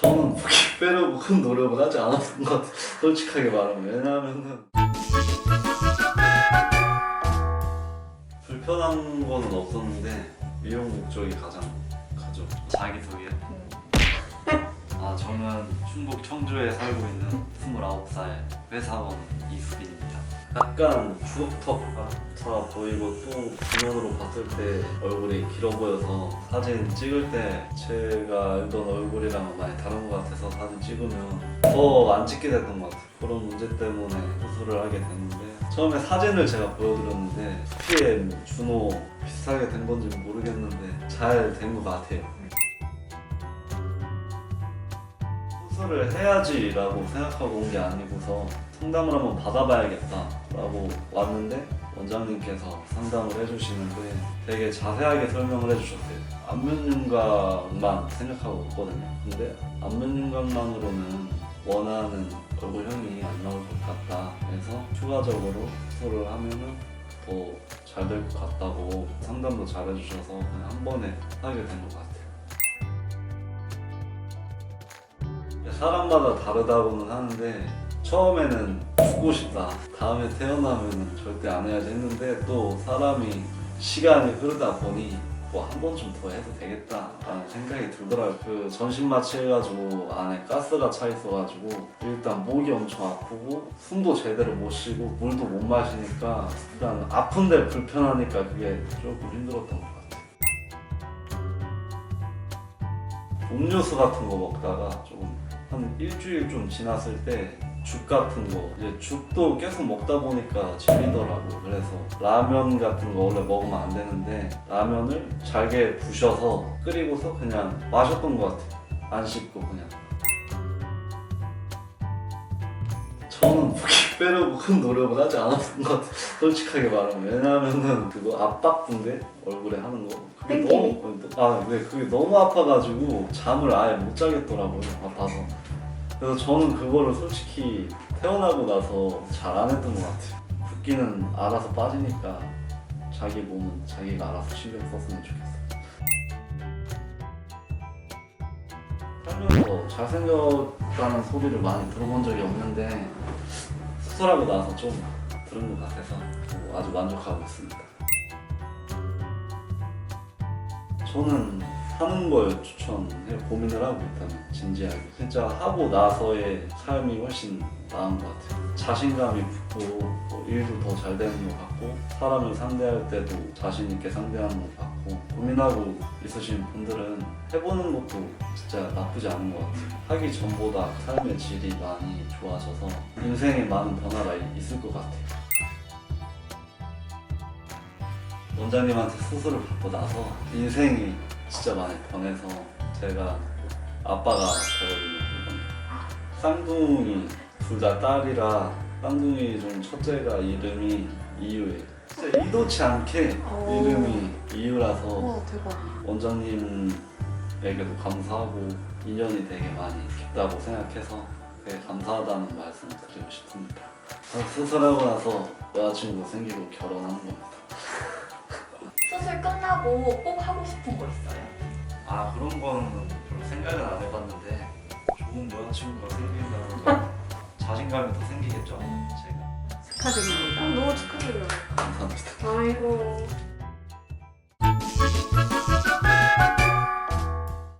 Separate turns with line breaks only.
저는 붓기 빼려고 큰 노력을 하지 않았던 것 같아요. 솔직하게 말하면. 왜냐하면은 불편한 거는 없었는데 미용 목적이 가장 가죠. 자기소개. 아 저는 충북 청주에 살고 있는 29살 회사원 이수빈입니다. 약간 주걱턱 같아 보이고 또 정면으로 봤을 때 얼굴이 길어 보여서 사진 찍을 때 제가 알던 얼굴이랑 많이 다른 것 같아서 사진 찍으면 더 안 찍게 됐던 것 같아요. 그런 문제 때문에 수술을 하게 됐는데 처음에 사진을 제가 보여드렸는데 PM, 준호 비슷하게 된 건지 모르겠는데 잘 된 것 같아요. 수술을 해야지라고 생각하고 온 게 아니고서 상담을 한번 받아봐야겠다라고 왔는데 원장님께서 상담을 해주시는데 되게 자세하게 설명을 해주셨어요. 안면윤곽만 생각하고 왔거든요. 근데 안면윤곽만으로는 원하는 얼굴형이 안 나올 것 같다. 그래서 추가적으로 수술을 하면은 더 잘 될 것 같다고 상담도 잘 해주셔서 그냥 한 번에 하게 된 것 같아요. 사람마다 다르다고는 하는데 처음에는 죽고 싶다. 다음에 태어나면 절대 안 해야지 했는데 또 사람이 시간이 흐르다 보니 뭐 한 번쯤 더 해도 되겠다라는 생각이 들더라고요. 그 전신 마취해가지고 안에 가스가 차 있어가지고 일단 목이 엄청 아프고 숨도 제대로 못 쉬고 물도 못 마시니까 일단 아픈데 불편하니까 그게 조금 힘들었던 것 같아요 음료수 같은 거 먹다가 조금 한 일주일 좀 지났을 때 죽 같은 거 이제 죽도 계속 먹다 보니까 질리더라고. 그래서 라면 같은 거 원래 먹으면 안 되는데 라면을 잘게 부셔서 끓이고서 그냥 마셨던 것 같아 안 씹고 그냥. 저는 붓기 빼려고 큰 노력을 하지 않았던 것 같아 솔직하게 말하면. 왜냐하면은 그거 압박분데 얼굴에 하는 거 그게? 너무 아 근데. 그게 너무 아파가지고 잠을 아예 못 자겠더라고요 아파서. 그래서 저는 그거를 솔직히 태어나고 나서 잘 안 했던 것 같아요. 붓기는 알아서 빠지니까 자기 몸은 자기가 알아서 신경 썼으면 좋겠어요. 살면서 잘생겼다는 소리를 많이 들어본 적이 없는데 수술하고 나서 좀 들은 것 같아서 뭐 아주 만족하고 있습니다 저는 하는 걸 추천해요. 고민을 하고 있다면 진지하게. 진짜 하고 나서의 삶이 훨씬 나은 것 같아요. 자신감이 붙고 뭐 일도 더 잘 되는 것 같고 사람을 상대할 때도 자신 있게 상대하는 것 같고 고민하고 있으신 분들은 해보는 것도 진짜 나쁘지 않은 것 같아요. 하기 전보다 삶의 질이 많이 좋아져서 인생에 많은 변화가 이- 있을 것 같아요. 원장님한테 수술을 받고 나서 인생이 진짜 많이 변해서 제가 아빠가 되거든요. 이번에. 쌍둥이 둘 다 딸이라 쌍둥이 중 첫째가 이름이 이유예요. 진짜 의도치 않게
어.
이름이 이유라서
와 대박.
원장님에게도 감사하고 인연이 되게 많이 깊다고 생각해서 되게 감사하다는 말씀을 드리고 싶습니다. 수술하고 나서 여자친구 생기고 결혼하는 겁니다.
수술 끝나고 꼭 하고 싶은 거 있어요?
아 그런 거는 별로 생각은 안 해봤는데 좋은 여자친구가 생긴다는 건 자신감이 더 생기겠죠 제가
축하드립니다.
너무 축하드려요.
감사합니다
아이고.